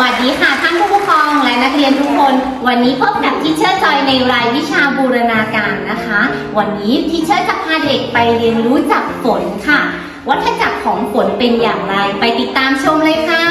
วัสดีค่ะท่านผู้ปกครองและนักเรียนทุกคน วันนี้พบกับทิเชอร์จอยในรายวิชาบูรณาการนะคะ วันนี้ทิเชอร์จะพาเด็กไปเรียนรู้จักฝนค่ะ วัฏจักรของฝนเป็นอย่างไร ไปติดตามชมเลยค่ะ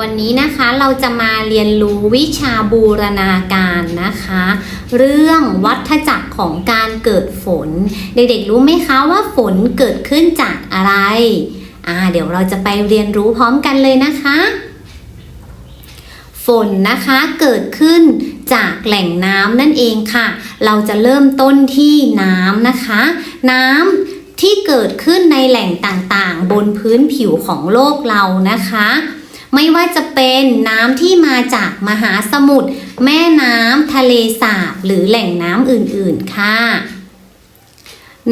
วันนี้นะคะเราจะมาเรียนรู้วิชาบูรณาการนะคะ เรื่องวัฏจักรของการเกิดฝน เด็กๆรู้ไหมคะว่าฝนเกิดขึ้นจากอะไรอ่าเดี๋ยวเราจะไปเรียนรู้พร้อมกันเลยนะคะ ฝนนะคะเกิดขึ้นจากแหล่งน้ำนั่นเองค่ะ เราจะเริ่มต้นที่น้ำนะคะ น้ำที่เกิดขึ้นในแหล่งต่างๆ บนพื้นผิวของโลกเรานะคะ ไม่ว่าจะเป็นน้ำที่มาจากมหาสมุทรแม่น้ำทะเลสาบหรือแหล่งน้ำอื่นๆค่ะ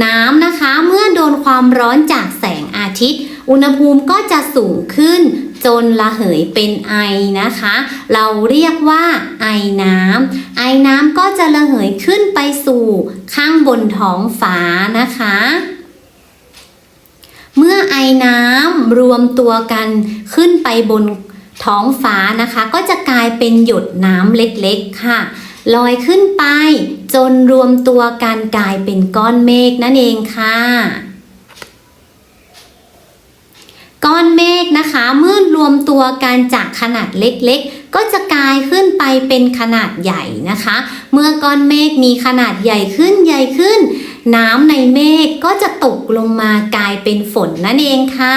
น้ำนะคะเมื่อโดนความร้อนจากแสงอาทิตย์ อุณหภูมิก็จะสูงขึ้นจนระเหยเป็นไอนะคะ เราเรียกว่าไอน้ำไอน้ำก็จะระเหยขึ้นไปสู่ข้างบนท้องฟ้านะคะ เมื่อไอน้ำ รวมตัวกันขึ้นไปบนท้องฟ้านะคะ ก็จะกลายเป็นหยดน้ำเล็กๆค่ะ ลอยขึ้นไปจนรวมตัวกันกลายเป็นก้อนเมฆนั่นเองค่ะก้อนเมฆนะคะเมื่อรวมตัวกันจากขนาดเล็กๆ ก็จะกลายขึ้นไปเป็นขนาดใหญ่นะคะ เมื่อก้อนเมฆมีขนาดใหญ่ขึ้นใหญ่ขึ้น น้ำในเมฆก็จะตกลงมากลายเป็นฝนนั่นเองค่ะ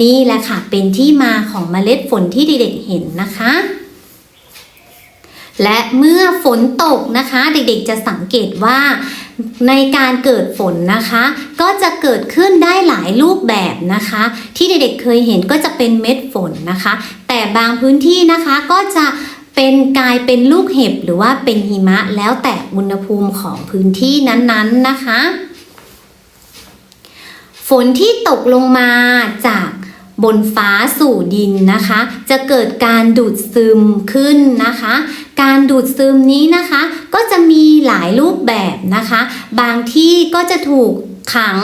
นี่แหละค่ะเป็นที่มาของเมล็ดฝนที่เด็กๆเห็นนะคะและเมื่อฝนตกนะคะ เด็กๆจะสังเกตว่า ในการเกิดฝนนะคะ ก็จะเกิดขึ้นได้หลายรูปแบบนะคะ ที่เด็กๆเคยเห็นก็จะเป็นเม็ดฝนนะคะ แต่บางพื้นที่นะคะก็จะเป็นกลายเป็นลูกเห็บหรือว่าเป็นหิมะแล้วแต่อุณหภูมิของพื้นที่นั้นๆนะคะ ฝนที่ตกลงมาจาก บนฟ้าสู่ดินนะคะ จะเกิดการดูดซึมขึ้นนะคะ การดูดซึมนี้นะคะ ก็จะมีหลายรูปแบบนะคะ บางที่ก็จะถูกขัง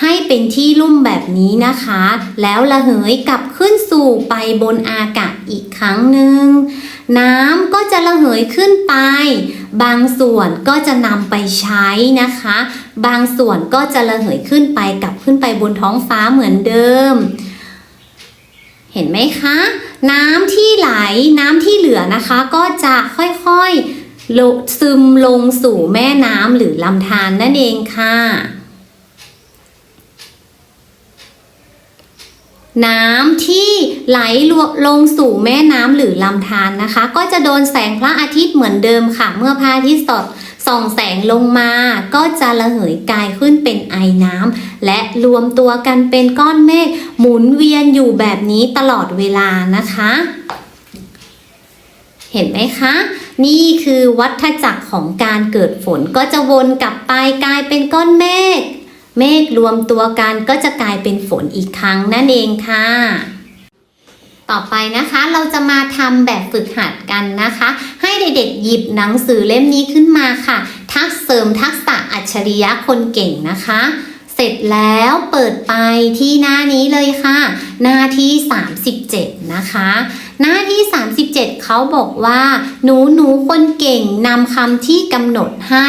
ให้เป็นที่ลุ่มแบบนี้นะคะ แล้วระเหยกลับขึ้นสู่ไปบนอากาศอีกครั้งหนึ่งน้ำก็จะระเหยขึ้นไป บางส่วนก็จะนำไปใช้นะคะ บางส่วนก็จะระเหยขึ้นไปกลับขึ้นไปบนท้องฟ้าเหมือนเดิม เห็นไหมคะ น้ำที่ไหลน้ำที่เหลือนะคะ ก็จะค่อยๆซึมลงสู่แม่น้ำหรือลำธารนั่นเองค่ะ น้ำที่ไหลลงสู่แม่น้ำหรือลำธารนะคะ ก็จะโดนแสงพระอาทิตย์เหมือนเดิมค่ะ เมื่อพระอาทิตย์สอด ส่องแสงลงมาก็จะระเหยกายขึ้นเป็นไอน้ำและรวมตัวกันเป็นก้อนเมฆหมุนเวียนอยู่แบบนี้ตลอดเวลานะคะ เห็นไหมคะ นี่คือวัฏจักรของการเกิดฝนก็จะวนกลับไปกลายเป็นก้อนเมฆเมฆรวมตัวกันก็จะกลายเป็นฝนอีกครั้งนั่นเองค่ะต่อไปนะคะเราจะมาทำแบบฝึกหัดกันนะคะ เด็กๆหยิบหนังสือเล่มนี้ขึ้นมาค่ะ ทักเสริมทักษะอัจฉริยะคนเก่งนะคะ เสร็จแล้วเปิดไปที่หน้านี้เลยค่ะ หน้าที่ 37 นะคะ หน้าที่ 37 เขาบอกว่า หนูหนูคนเก่งนำคำที่กำหนดให้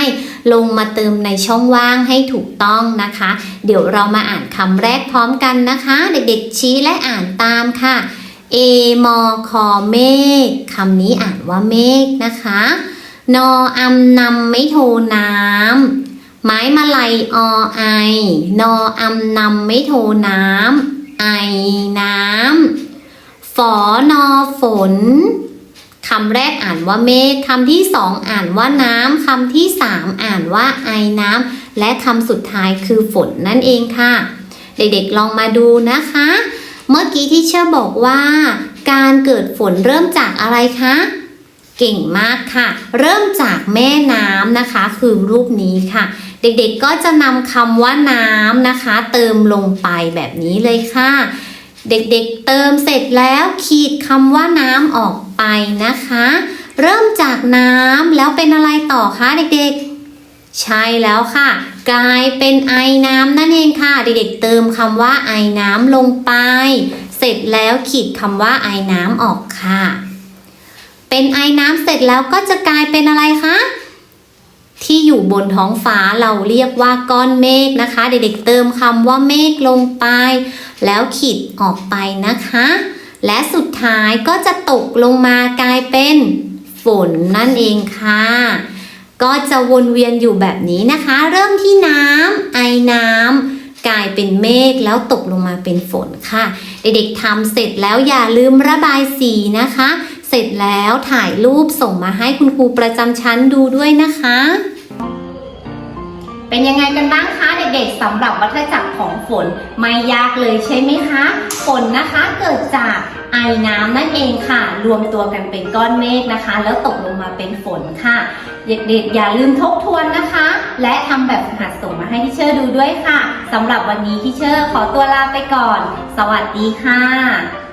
ลงมาเติมในช่องว่างให้ถูกต้องนะคะ เดี๋ยวเรามาอ่านคำแรกพร้อมกันนะคะ เด็กๆชี้และอ่านตามค่ะ เอมอคอเมฆคำนี้อ่านว่าเมฆนะคะ นออำนำไม่โทน้ำไม้มาลัยอไอ นออำนำไม่โทน้ำไอน้ำฝอนอฝนคำแรกอ่านว่าเมฆคำที่สองอ่านว่าน้ำคำที่สามอ่านว่าไอน้ำและคำสุดท้ายคือฝนนั่นเองค่ะ เด็กๆลองมาดูนะคะ เมื่อกี้ที่เชื่อบอกว่า การเกิดฝนเริ่มจากอะไรคะ เก่งมากค่ะ เริ่มจากแม่น้ำนะคะ คือรูปนี้ค่ะ เด็กๆก็จะนำคำว่าน้ำนะคะ เติมลงไปแบบนี้เลยค่ะ เด็กๆเติมเสร็จแล้วขีดคำว่าน้ำออกไปนะคะ เริ่มจากน้ำแล้วเป็นอะไรต่อคะเด็กๆ ใช่แล้วค่ะ กลายเป็นไอน้ำนั่นเองค่ะ เด็กๆเติมคำว่าไอน้ำลงไป เสร็จแล้วขีดคำว่าไอน้ำออกค่ะ เป็นไอน้ำเสร็จแล้วก็จะกลายเป็นอะไรคะที่อยู่บนท้องฟ้าเราเรียกว่าก้อนเมฆนะคะ เด็กๆเติมคำว่าเมฆลงไป แล้วขีดออกไปนะคะ และสุดท้ายก็จะตกลงมากลายเป็นฝนนั่นเองค่ะ ก็จะวนเวียนอยู่แบบนี้นะคะ เริ่มที่น้ำไอน้ำกลายเป็นเมฆแล้วตกลงมาเป็นฝนค่ะ เด็กๆทำเสร็จแล้วอย่าลืมระบายสีนะคะ เสร็จแล้วถ่ายรูปส่งมาให้คุณครูประจำชั้นดูด้วยนะคะ เป็นยังไงกันบ้างคะเด็กๆสำหรับวัฏจักรของฝนไม่ยากเลยใช่ไหมคะ ฝนนะคะเกิดจาก ไอน้ำนั่นเองค่ะ รวมตัวกันเป็นก้อนเมฆนะคะ แล้วตกลงมาเป็นฝนค่ะ เด็กๆ อย่าลืมทบทวนนะคะ และทำแบบฝึกหัดส่งมาให้ที่เชอร์ดูด้วยค่ะสำหรับวันนี้ที่เชอร์ขอตัวลาไปก่อน สวัสดีค่ะ